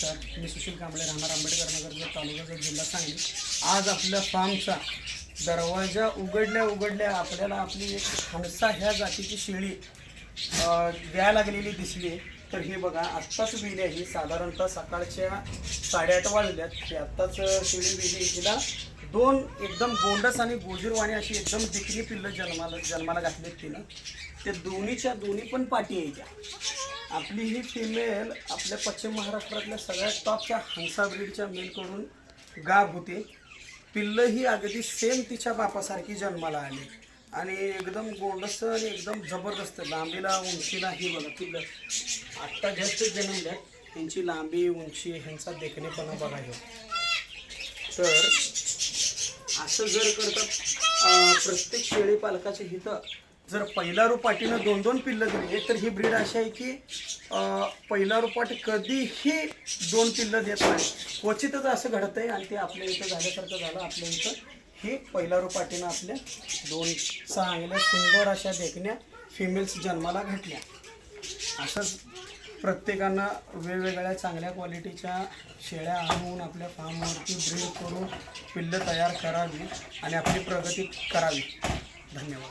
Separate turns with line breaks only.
नमस्कार मी सुशील कांबळे राहणार आंबेडकर नगर तालुक्याचा जिल्हा सांगली. आज आपल्या फार्मचा दरवाजा उघडल्या उघडल्या आपल्याला आपली एक हंसा ह्या जातीची शेळी द्या द्यायला लागलेली दिसली. तर हे बघा आत्ताच बिली आहे ही. साधारणतः सकाळच्या साडेआठ वाजल्यात. ते आत्ताच शेळी बिली हिला दोन एकदम गोंडस आणि गोजीरवाणी अशी एकदम दिकरी पिल्लं जन्माला जन्माला घातलीत तिनं. ते दोन्हीच्या दोन्ही पण पाठी यायच्या आपली ही फिमेल आपल्या पश्चिम महाराष्ट्रातल्या सगळ्यात टॉपच्या हंसा ब्रीडच्या मेलकडून गाभ होते. पिल्लं ही अगदी सेम तिच्या बापासारखी जन्माला आली. आणि एकदम गोंडस आणि एकदम जबरदस्त लांबीला उंचीला ही बघा पिल्लं. आत्ता जास्त जन्मल्या त्यांची लांबी उंची ह्यांचा देखणेपणा बघा हे. तर असं जर करता प्रत्येक शेळी पालकाची हिथं जर पहिला रुपाटीनं दोन दोन पिल्लं दिली तर ही ब्रीड अशी आहे की पहिला रुपाट कधीही दोन पिल्लं देत नाही. क्वचितच असं घडतं आहे आणि ते आपल्या इथं झाल्यासारखं झालं आपल्या इथं हे पहिला रुपाटीनं आपल्या दोन चांगल्या सुंदर अशा देखण्या फिमेल्स जन्माला घातल्या. असंच प्रत्येकानं वेगवेगळ्या चांगल्या क्वालिटीच्या शेळ्या आणून आपल्या फार्मवरती ब्रीड करून पिल्लं तयार करावी आणि आपली प्रगती करावी. धन्यवाद.